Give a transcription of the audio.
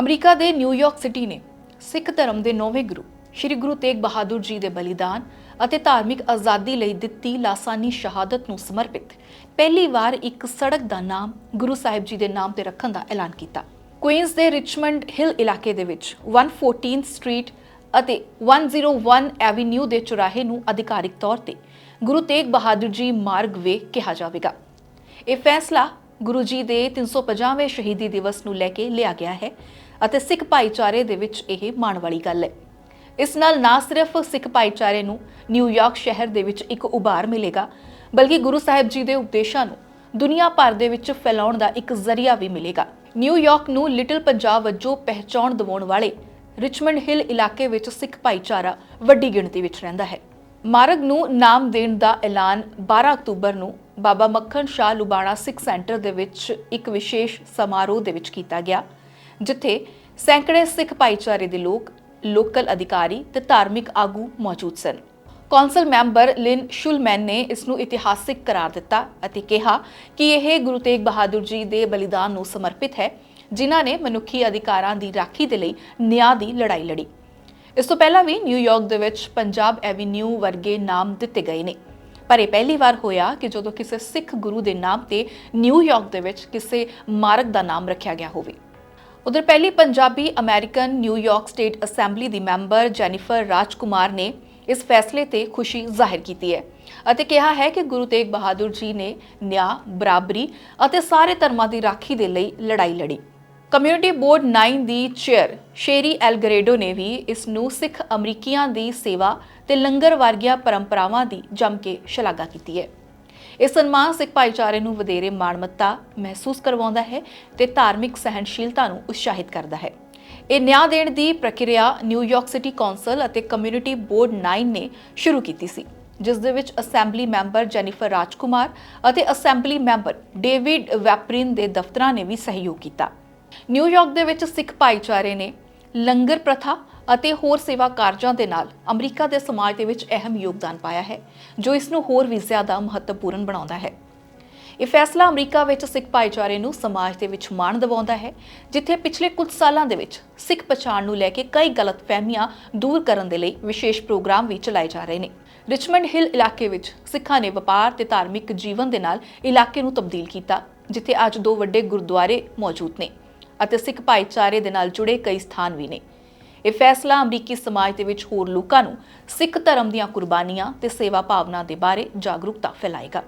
America ਦੇ New York city ਨੇ ਸਿੱਖ ਧਰਮ ਦੇ ਨੌਵੇਂ ਗੁਰੂ, ਸ੍ਰੀ ਗੁਰੂ ਤੇਗ ਬਹਾਦਰ ਜੀ ਦੇ ਬਲੀਦਾਨ ਅਤੇ ਧਾਰਮਿਕ ਆਜ਼ਾਦੀ ਲਈ ਦਿੱਤੀ ਲਾਸਾਨੀ ਸ਼ਹਾਦਤ ਨੂੰ ਸਮਰਪਿਤ ਪਹਿਲੀ ਵਾਰ ਇੱਕ ਸੜਕ ਦਾ ਨਾਮ ਗੁਰੂ ਸਾਹਿਬ ਜੀ ਦੇ ਨਾਮ ਤੇ ਰੱਖਣ ਦਾ ਐਲਾਨ ਕੀਤਾ। ਕੁਈਨਜ਼ ਦੇ ਰਿਚਮੰਡ ਹਿਲ ਇਲਾਕੇ ਦੇ ਵਿੱਚ 114 ਸਟਰੀਟ ਅਤੇ 101 ਐਵੀਨਿਊ ਦੇ ਚੁਰਾਹੇ ਨੂੰ ਅਧਿਕਾਰਿਕ ਤੌਰ ਤੇ ਗੁਰੂ ਤੇਗ ਬਹਾਦਰ ਜੀ ਮਾਰਗ ਵੇ ਕਿਹਾ ਜਾਵੇਗਾ। ਇਹ ਫੈਸਲਾ ਗੁਰੂ ਜੀ ਦੇ 350ਵੇਂ ਸ਼ਹੀਦੀ ਦਿਵਸ ਨੂੰ ਲੈ ਕੇ ਲਿਆ ਗਿਆ ਹੈ ਅਤੇ ਸਿੱਖ ਭਾਈਚਾਰੇ ਦੇ ਵਿੱਚ ਇਹ ਮਾਣ ਵਾਲੀ ਗੱਲ ਹੈ। ਇਸ ਨਾਲ ਨਾ ਸਿਰਫ ਸਿੱਖ ਭਾਈਚਾਰੇ ਨੂੰ ਨਿਊਯਾਰਕ ਸ਼ਹਿਰ ਦੇ ਵਿੱਚ ਇੱਕ ਉਭਾਰ ਮਿਲੇਗਾ, ਬਲਕਿ ਗੁਰੂ ਸਾਹਿਬ ਜੀ ਦੇ ਉਪਦੇਸ਼ਾਂ ਨੂੰ ਦੁਨੀਆ ਭਰ ਦੇ ਵਿੱਚ ਫੈਲਾਉਣ ਦਾ ਇੱਕ ਜ਼ਰੀਆ ਵੀ ਮਿਲੇਗਾ। ਨਿਊਯਾਰਕ ਨੂੰ ਲਿਟਲ ਪੰਜਾਬ ਵਜੋਂ ਪਹਿਚਾਣ ਦਿਵਾਉਣ ਵਾਲੇ ਰਿਚਮੰਡ ਹਿਲ ਇਲਾਕੇ ਵਿੱਚ ਸਿੱਖ ਭਾਈਚਾਰਾ ਵੱਡੀ ਗਿਣਤੀ ਵਿੱਚ ਰਹਿੰਦਾ ਹੈ। ਮਾਰਗ ਨੂੰ ਨਾਮ ਦੇਣ ਦਾ ਐਲਾਨ 12 ਅਕਤੂਬਰ ਨੂੰ ਬਾਬਾ ਮੱਖਣ ਸ਼ਾਹ ਲੁਬਾਣਾ ਸਿੱਖ ਸੈਂਟਰ ਦੇ ਵਿੱਚ ਇੱਕ ਵਿਸ਼ੇਸ਼ ਸਮਾਰੋਹ ਦੇ ਵਿੱਚ ਕੀਤਾ ਗਿਆ। ਜਿੱਥੇ ਸੈਂਕੜੇ ਸਿੱਖ ਭਾਈਚਾਰੇ ਦੇ ਲੋਕ, ਲੋਕਲ ਅਧਿਕਾਰੀ ਤੇ ਧਾਰਮਿਕ ਆਗੂ ਮੌਜੂਦ ਸਨ। ਕੌਂਸਲ ਮੈਂਬਰ ਲਿਨ ਸ਼ੁਲਮੈਨ ਨੇ ਇਸ ਨੂੰ ਇਤਿਹਾਸਿਕ ਕਰਾਰ ਦਿੱਤਾ ਅਤੇ ਕਿਹਾ ਕਿ ਇਹ ਗੁਰੂ ਤੇਗ ਬਹਾਦਰ ਜੀ ਦੇ ਬਲੀਦਾਨ ਨੂੰ ਸਮਰਪਿਤ ਹੈ, ਜਿਨ੍ਹਾਂ ਨੇ ਮਨੁੱਖੀ ਅਧਿਕਾਰਾਂ ਦੀ ਰਾਖੀ ਦੇ ਲਈ ਨਿਆਂ ਦੀ ਲੜਾਈ ਲੜੀ। ਇਸ ਤੋਂ ਪਹਿਲਾਂ ਵੀ ਨਿਊਯਾਰਕ ਦੇ ਵਿੱਚ ਪੰਜਾਬ ਐਵੀਨਿਊ ਵਰਗੇ ਨਾਮ ਦਿੱਤੇ ਗਏ ਨੇ। ਪਰ ਇਹ ਪਹਿਲੀ ਵਾਰ ਹੋਇਆ ਕਿ ਜਦੋਂ ਕਿਸੇ ਸਿੱਖ ਗੁਰੂ ਦੇ ਨਾਮ ਤੇ ਨਿਊਯਾਰਕ ਦੇ ਵਿੱਚ ਕਿਸੇ ਮਾਰਗ ਦਾ ਨਾਮ ਰੱਖਿਆ ਗਿਆ ਹੋਵੇ। ਉਧਰ ਪਹਿਲੀ Punjabi American New York state assembly ਦੀ ਮੈਂਬਰ ਜੈਨੀਫਰ ਰਾਜਕੁਮਾਰ ਨੇ ਇਸ ਫੈਸਲੇ ਤੇ ਖੁਸ਼ੀ ਜ਼ਾਹਿਰ ਕੀਤੀ ਹੈ ਅਤੇ ਕਿਹਾ ਹੈ ਕਿ ਗੁਰੂ ਤੇਗ ਬਹਾਦਰ ਜੀ ਨੇ ਨਿਆਂ, ਬਰਾਬਰੀ ਅਤੇ ਸਾਰੇ ਧਰਮਾਂ ਦੀ ਰਾਖੀ ਦੇ ਲਈ ਲੜਾਈ ਲੜੀ। ਕਮਿਊਨਿਟੀ ਬੋਰਡ 9 ਦੀ ਚੇਅਰ ਸ਼ੇਰੀ ਐਲਗਰੇਡੋ ਨੇ ਵੀ ਇਸ ਨੂੰ ਸਿੱਖ ਅਮਰੀਕੀਆਂ ਦੀ ਸੇਵਾ ਤੇ ਲੰਗਰ ਵਰਗੀਆਂ ਪਰੰਪਰਾਵਾਂ ਦੀ ਜੰਮ ਕੇ ਸ਼ਲਾਘਾ ਕੀਤੀ ਹੈ। ਇਹ ਸਨਮਾਨ ਸਿੱਖ ਭਾਈਚਾਰੇ ਨੂੰ ਵਧੇਰੇ ਮਾਣਮੱਤਾ ਮਹਿਸੂਸ ਕਰਵਾਉਂਦਾ ਹੈ ਤੇ ਧਾਰਮਿਕ ਸਹਿਣਸ਼ੀਲਤਾ ਨੂੰ ਉਤਸ਼ਾਹਿਤ ਕਰਦਾ ਹੈ। ਇਹ ਨਿਆਂ ਦੇਣ ਦੀ ਪ੍ਰਕਿਰਿਆ ਨਿਊਯਾਰਕ ਸਿਟੀ ਕੌਂਸਲ ਅਤੇ ਕਮਿਊਨਿਟੀ ਬੋਰਡ 9 ਨੇ ਸ਼ੁਰੂ ਕੀਤੀ ਸੀ, ਜਿਸ ਦੇ ਵਿੱਚ ਅਸੈਂਬਲੀ ਮੈਂਬਰ ਜੈਨੀਫਰ ਰਾਜਕੁਮਾਰ ਅਤੇ ਅਸੈਂਬਲੀ ਮੈਂਬਰ ਡੇਵਿਡ ਵੈਪਰਿਨ ਦੇ ਦਫ਼ਤਰਾਂ ਨੇ ਵੀ ਸਹਿਯੋਗ ਕੀਤਾ। ਨਿਊਯਾਰਕ ਦੇ ਵਿੱਚ ਸਿੱਖ ਭਾਈਚਾਰੇ ਨੇ ਲੰਗਰ ਪ੍ਰਥਾ ਅਤੇ ਹੋਰ ਸੇਵਾ ਕਾਰਜਾਂ ਦੇ ਨਾਲ ਅਮਰੀਕਾ ਦੇ ਸਮਾਜ ਦੇ ਵਿੱਚ ਅਹਿਮ ਯੋਗਦਾਨ ਪਾਇਆ ਹੈ, ਜੋ ਇਸ ਨੂੰ ਹੋਰ ਵੀ ਜ਼ਿਆਦਾ ਮਹੱਤਵਪੂਰਨ ਬਣਾਉਂਦਾ ਹੈ। ਇਹ ਫੈਸਲਾ ਅਮਰੀਕਾ ਵਿੱਚ ਸਿੱਖ ਭਾਈਚਾਰੇ ਨੂੰ ਸਮਾਜ ਦੇ ਵਿੱਚ ਮਾਣ ਦਿਵਾਉਂਦਾ ਹੈ, ਜਿੱਥੇ ਪਿਛਲੇ ਕੁਝ ਸਾਲਾਂ ਦੇ ਵਿੱਚ ਸਿੱਖ ਪਛਾਣ ਨੂੰ ਲੈ ਕੇ ਕਈ ਗਲਤਫਹਿਮੀਆਂ ਦੂਰ ਕਰਨ ਦੇ ਲਈ ਵਿਸ਼ੇਸ਼ ਪ੍ਰੋਗਰਾਮ ਵੀ ਚਲਾਏ ਜਾ ਰਹੇ ਨੇ। ਰਿਚਮੰਡ ਹਿਲ ਇਲਾਕੇ ਵਿੱਚ ਸਿੱਖਾਂ ਨੇ ਵਪਾਰ ਤੇ ਧਾਰਮਿਕ ਜੀਵਨ ਦੇ ਨਾਲ ਇਲਾਕੇ ਨੂੰ ਤਬਦੀਲ ਕੀਤਾ, ਜਿੱਥੇ ਅੱਜ ਦੋ ਵੱਡੇ ਗੁਰਦੁਆਰੇ ਮੌਜੂਦ ਨੇ ਅਤੇ ਸਿੱਖ ਭਾਈਚਾਰੇ ਦੇ ਨਾਲ ਜੁੜੇ ਕਈ ਸਥਾਨ ਵੀ ਨੇ। ਇਹ ਫੈਸਲਾ ਅਮਰੀਕੀ ਸਮਾਜ ਦੇ ਵਿੱਚ ਹੋਰ ਲੋਕਾਂ ਨੂੰ ਸਿੱਖ ਧਰਮ ਦੀਆਂ ਕੁਰਬਾਨੀਆਂ ਤੇ ਸੇਵਾ ਭਾਵਨਾ ਦੇ ਬਾਰੇ ਜਾਗਰੂਕਤਾ ਫੈਲਾਏਗਾ।